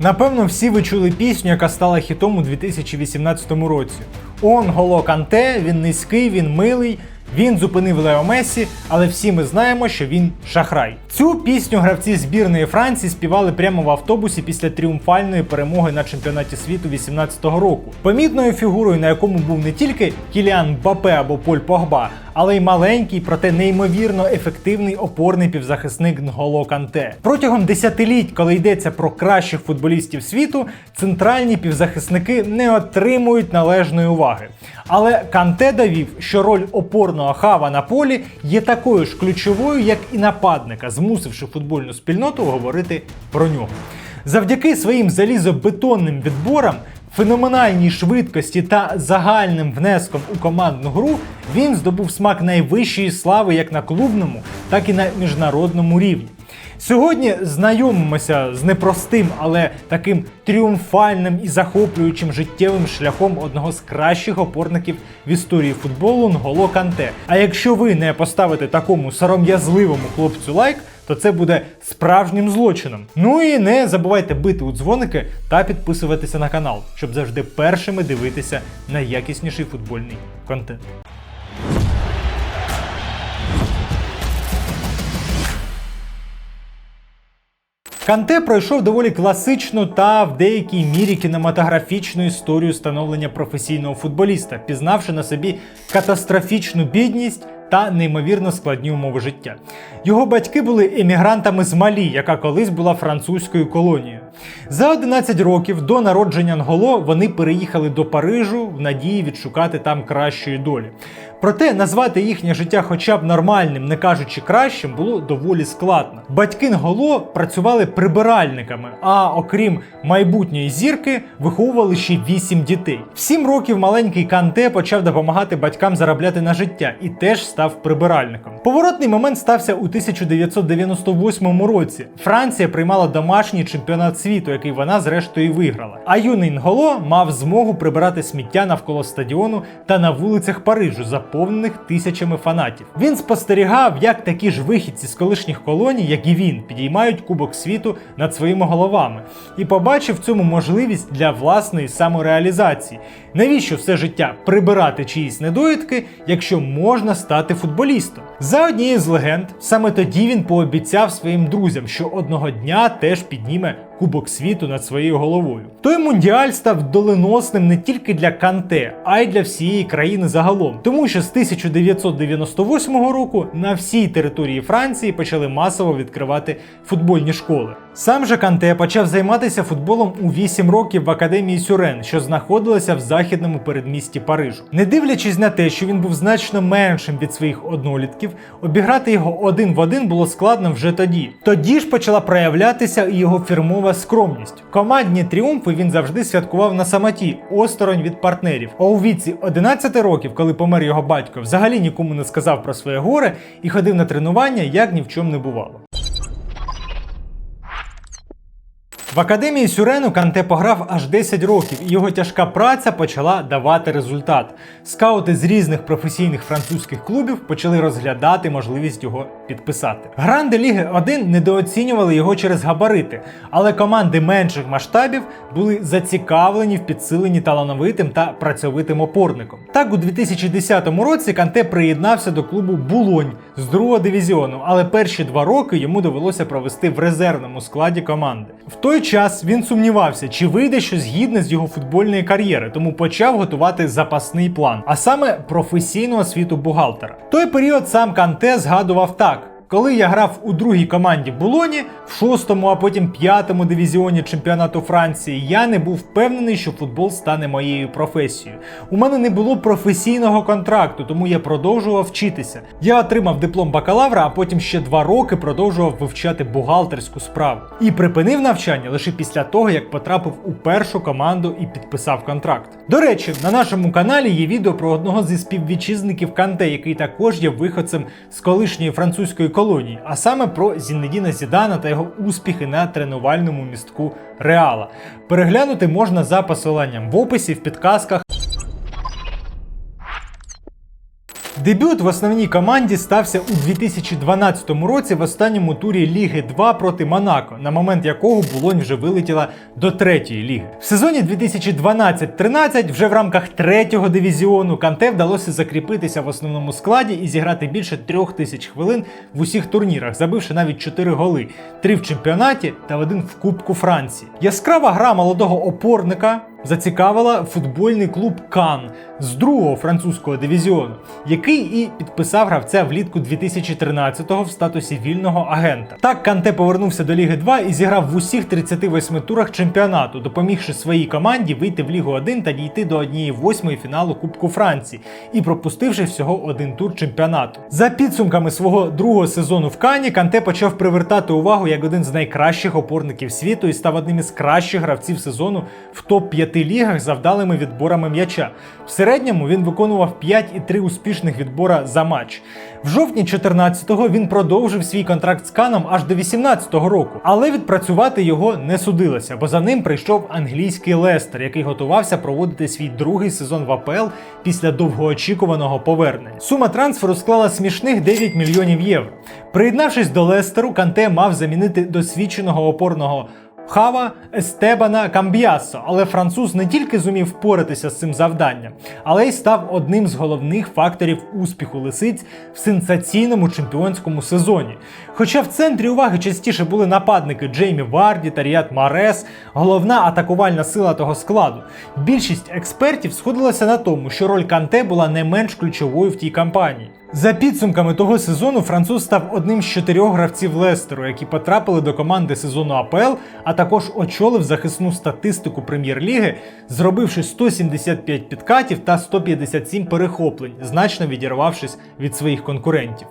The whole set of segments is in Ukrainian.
Напевно, всі ви чули пісню, яка стала хітом у 2018 році. Он Голо Канте, він низький, він милий. Він зупинив Лео Месі, але всі ми знаємо, що він шахрай. Цю пісню гравці збірної Франції співали прямо в автобусі після тріумфальної перемоги на чемпіонаті світу 18-го року. Помітною фігурою, на якому був не тільки Кіліан Бапе або Поль Погба, але й маленький, проте неймовірно ефективний опорний півзахисник Нголо Канте. Протягом десятиліть, коли йдеться про кращих футболістів світу, центральні півзахисники не отримують належної уваги. Але Канте довів, що роль опорного хава на полі є такою ж ключовою, як і нападника, змусивши футбольну спільноту говорити про нього. Завдяки своїм залізобетонним відборам, феноменальній швидкості та загальним внеском у командну гру він здобув смак найвищої слави як на клубному, так і на міжнародному рівні. Сьогодні знайомимося з непростим, але таким тріумфальним і захоплюючим життєвим шляхом одного з кращих опорників в історії футболу Нголо Канте. А якщо ви не поставите такому сором'язливому хлопцю лайк, то це буде справжнім злочином. Ну і не забувайте бити у дзвоники та підписуватися на канал, щоб завжди першими дивитися найякісніший футбольний контент. Канте пройшов доволі класичну та в деякій мірі кінематографічну історію становлення професійного футболіста, пізнавши на собі катастрофічну бідність та неймовірно складні умови життя. Його батьки були емігрантами з Малі, яка колись була французькою колонією. За 11 років до народження Нголо вони переїхали до Парижу в надії відшукати там кращої долі. Проте назвати їхнє життя хоча б нормальним, не кажучи кращим, було доволі складно. Батьки Нголо працювали прибиральниками, а окрім майбутньої зірки, виховували ще 8 дітей. В 7 років маленький Канте почав допомагати батькам заробляти на життя і теж став прибиральником. Поворотний момент стався у 1998 році. Франція приймала домашній чемпіонат світу, який вона зрештою виграла. А юний Нголо мав змогу прибирати сміття навколо стадіону та на вулицях Парижу, заповнених тисячами фанатів. Він спостерігав, як такі ж вихідці з колишніх колоній, як і він, підіймають Кубок світу над своїми головами, і побачив цьому можливість для власної самореалізації. Навіщо все життя прибирати чиїсь недоїдки, якщо можна стати футболістом? За однією з легенд, саме тоді він пообіцяв своїм друзям, що одного дня теж підніме Кубок світу над своєю головою. Той мундіаль став доленосним не тільки для Канте, а й для всієї країни загалом, тому що з 1998 року на всій території Франції почали масово відкривати футбольні школи. Сам же Канте почав займатися футболом у 8 років в академії Сюрен, що знаходилася в західному передмісті Парижу. Не дивлячись на те, що він був значно меншим від своїх однолітків, обіграти його один в один було складно вже тоді. Тоді ж почала проявлятися і його фірмова скромність. Командні тріумфи він завжди святкував на самоті, осторонь від партнерів. А у віці 11 років, коли помер його батько, взагалі нікому не сказав про своє горе і ходив на тренування, як ні в чому не бувало. В академії Сюрену Канте пограв аж 10 років, і його тяжка праця почала давати результат. Скаути з різних професійних французьких клубів почали розглядати можливість його підписати. Гранди Ліги 1 недооцінювали його через габарити, але команди менших масштабів були зацікавлені в підсиленні талановитим та працьовитим опорником. Так, у 2010 році Канте приєднався до клубу Булонь з другого дивізіону, але перші два роки йому довелося провести в резервному складі команди. В той час він сумнівався, чи вийде щось гідне з його футбольної кар'єри, тому почав готувати запасний план, а саме професійну освіту бухгалтера. Той період сам Канте згадував так. Коли я грав у другій команді Булоні, в шостому, а потім п'ятому дивізіоні чемпіонату Франції, я не був впевнений, що футбол стане моєю професією. У мене не було професійного контракту, тому я продовжував вчитися. Я отримав диплом бакалавра, а потім ще два роки продовжував вивчати бухгалтерську справу. І припинив навчання лише після того, як потрапив у першу команду і підписав контракт. До речі, на нашому каналі є відео про одного зі співвітчизників Канте, який також є виходцем з колишньої французької колонії, а саме про Зінедіна Зідана та його успіхи на тренувальному містку Реала. Переглянути можна за посиланням в описі в підказках. Дебют в основній команді стався у 2012 році в останньому турі Ліги 2 проти Монако, на момент якого Булонь вже вилетіла до третьої ліги. В сезоні 2012-13 вже в рамках третього дивізіону Канте вдалося закріпитися в основному складі і зіграти більше трьох тисяч хвилин в усіх турнірах, забивши навіть 4 голи: три в чемпіонаті та один в Кубку Франції. Яскрава гра молодого опорника зацікавила футбольний клуб Кан з другого французького дивізіону, який і підписав гравця влітку 2013-го в статусі вільного агента. Так Канте повернувся до Ліги 2 і зіграв в усіх 38 турах чемпіонату, допомігши своїй команді вийти в Лігу 1 та дійти до однієї восьмої фіналу Кубку Франції і пропустивши всього один тур чемпіонату. За підсумками свого другого сезону в Кані Канте почав привертати увагу як один з найкращих опорників світу і став одним із кращих гравців сезону в топ-5 лігах за вдалими відборами м'яча. В середньому він виконував 5,3 успішних відбора за матч. В жовтні 14-го він продовжив свій контракт з Каном аж до 18-го року, але відпрацювати його не судилося, бо за ним прийшов англійський Лестер, який готувався проводити свій другий сезон в АПЛ після довгоочікуваного повернення. Сума трансферу склала смішних 9 мільйонів євро. Приєднавшись до Лестеру, Канте мав замінити досвідченого опорного. Хава Естебана Камбіасо, але француз не тільки зумів впоратися з цим завданням, але й став одним з головних факторів успіху лисиць в сенсаційному чемпіонському сезоні. Хоча в центрі уваги частіше були нападники Джеймі Варді та Ріат Марес, головна атакувальна сила того складу. Більшість експертів сходилася на тому, що роль Канте була не менш ключовою в тій кампанії. За підсумками того сезону француз став одним з чотирьох гравців Лестеру, які потрапили до команди сезону АПЛ, а також очолив захисну статистику прем'єр-ліги, зробивши 175 підкатів та 157 перехоплень, значно відірвавшись від своїх конкурентів.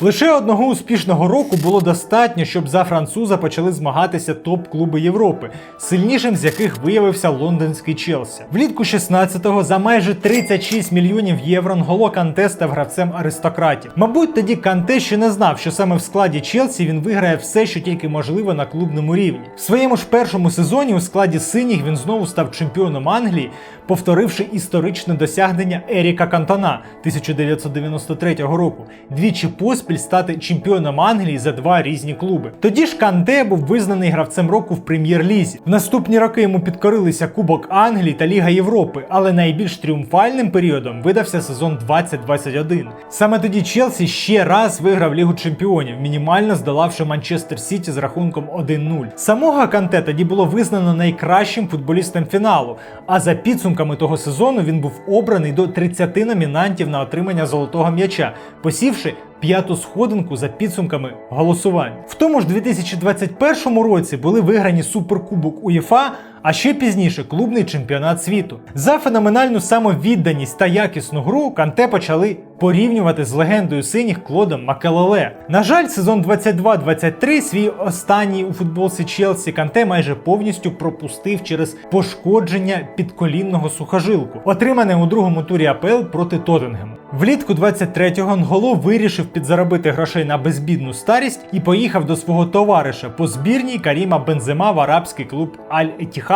Лише одного успішного року було достатньо, щоб за француза почали змагатися топ-клуби Європи, сильнішим з яких виявився лондонський Челсі. Влітку 16-го за майже 36 мільйонів євро Нголо Канте став гравцем аристократів. Мабуть, тоді Канте ще не знав, що саме в складі Челсі він виграє все, що тільки можливо на клубному рівні. В своєму ж першому сезоні у складі синіх він знову став чемпіоном Англії, повторивши історичне досягнення Еріка Кантона 1993 року. Двічі поспіль стати чемпіоном Англії за два різні клуби. Тоді ж Канте був визнаний гравцем року в прем'єр-лізі. В наступні роки йому підкорилися Кубок Англії та Ліга Європи, але найбільш тріумфальним періодом видався сезон 2021. Саме тоді Челсі ще раз виграв Лігу Чемпіонів, мінімально здолавши Манчестер Сіті з рахунком 1-0. Самого Канте тоді було визнано найкращим футболістом фіналу. А за підсумками того сезону він був обраний до 30 номінантів на отримання золотого м'яча, посівши п'яту сходинку за підсумками голосувань. В тому ж 2021 році були виграні суперкубок УЄФА, а ще пізніше клубний чемпіонат світу. За феноменальну самовідданість та якісну гру Канте почали порівнювати з легендою синіх Клодом Макелеле. На жаль, сезон 22-23, свій останній у футболці Челсі Канте майже повністю пропустив через пошкодження підколінного сухожилку, отримане у другому турі АПЛ проти Тоттенгему. Влітку 23-го Нголо вирішив підзаробити грошей на безбідну старість і поїхав до свого товариша по збірній Каріма Бензема в арабський клуб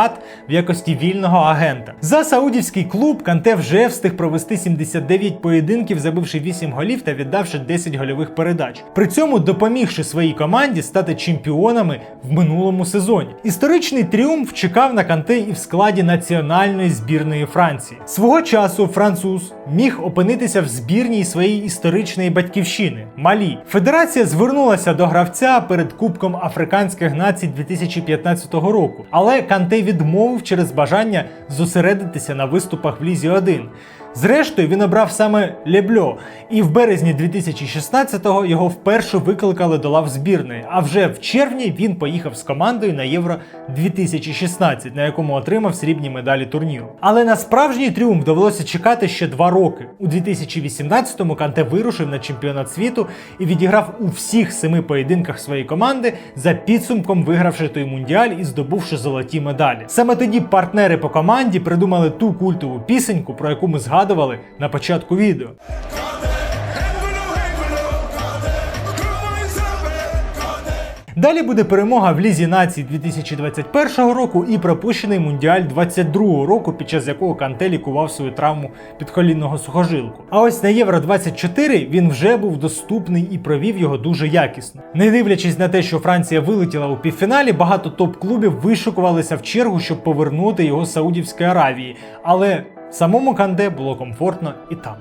Аль-Етіхад в якості вільного агента. За саудівський клуб Канте вже встиг провести 79 поєдинків, забивши 8 голів та віддавши 10 гольових передач. При цьому допомігши своїй команді стати чемпіонами в минулому сезоні. Історичний тріумф чекав на Канте і в складі національної збірної Франції. Свого часу француз міг опинитися в збірній своєї історичної батьківщини Малі. Федерація звернулася до гравця перед Кубком африканських націй 2015 року, але Канте відмовив через бажання зосередитися на виступах в Лізі 1. Зрештою, він обрав саме Лебльо, і в березні 2016-го його вперше викликали до лав збірної. А вже в червні він поїхав з командою на Євро 2016, на якому отримав срібні медалі турніру. Але на справжній тріумф довелося чекати ще два роки. У 2018-му Канте вирушив на чемпіонат світу і відіграв у всіх семи поєдинках своєї команди за підсумком вигравши той мундіаль і здобувши золоті медалі. Саме тоді партнери по команді придумали ту культову пісеньку, про яку ми згадували на початку відео. Далі буде перемога в Лізі націй 2021 року і пропущений Мундіаль 22 року, під час якого Канте лікував свою травму підколінного сухожилку. А ось на Євро 24 він вже був доступний і провів його дуже якісно. Не дивлячись на те, що Франція вилетіла у півфіналі, багато топ-клубів вишукувалися в чергу, щоб повернути його з Саудівської Аравії. Але самому Канде було комфортно і там.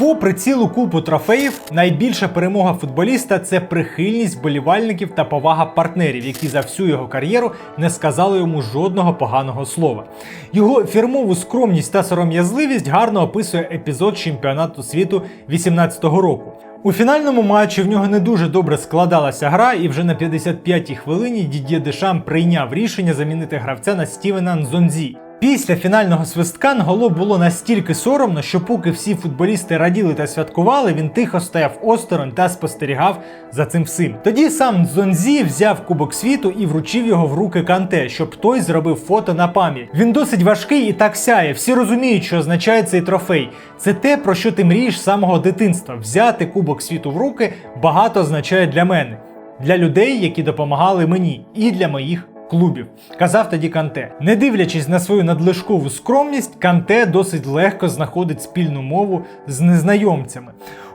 Попри цілу купу трофеїв, найбільша перемога футболіста це прихильність вболівальників та повага партнерів, які за всю його кар'єру не сказали йому жодного поганого слова. Його фірмову скромність та сором'язливість гарно описує епізод чемпіонату світу 18-го року. У фінальному матчі в нього не дуже добре складалася гра, і вже на 55-й хвилині Дід'є Дешам прийняв рішення замінити гравця на Стівена Нзонзі. Після фінального свистка Нголо було настільки соромно, що поки всі футболісти раділи та святкували, він тихо стояв осторонь та спостерігав за цим всім. Тоді сам Дзонзі взяв Кубок світу і вручив його в руки Канте, щоб той зробив фото на пам'ять. Він досить важкий і так сяє. Всі розуміють, що означає цей трофей. Це те, про що ти мрієш з самого дитинства. Взяти Кубок світу в руки багато означає для мене, для людей, які допомагали мені, і для моїх клубів, казав тоді Канте. Не дивлячись на свою надлишкову скромність, Канте досить легко знаходить спільну мову з незнайомцями.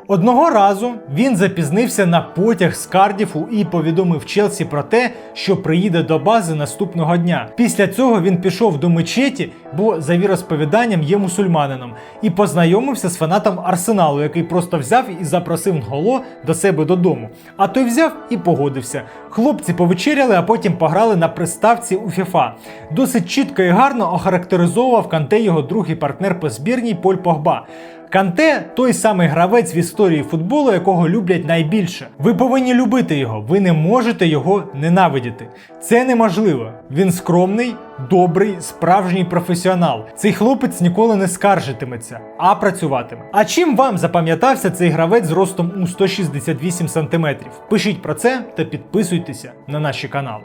Одного разу він запізнився на потяг з Кардіфу і повідомив Челсі про те, що приїде до бази наступного дня. Після цього він пішов до мечеті, бо за віросповіданням є мусульманином, і познайомився з фанатом Арсеналу, який просто взяв і запросив Нголо до себе додому. А той взяв і погодився. Хлопці повечеряли, а потім пограли на приставці у ФІФА. Досить чітко і гарно охарактеризовував Канте його другий партнер по збірній Поль Погба. Канте той самий гравець в історії футболу, якого люблять найбільше. Ви повинні любити його, ви не можете його ненавидіти. Це неможливо. Він скромний, добрий, справжній професіонал. Цей хлопець ніколи не скаржитиметься, а працюватиме. А чим вам запам'ятався цей гравець з ростом у 168 см? Пишіть про це та підписуйтеся на наші канали.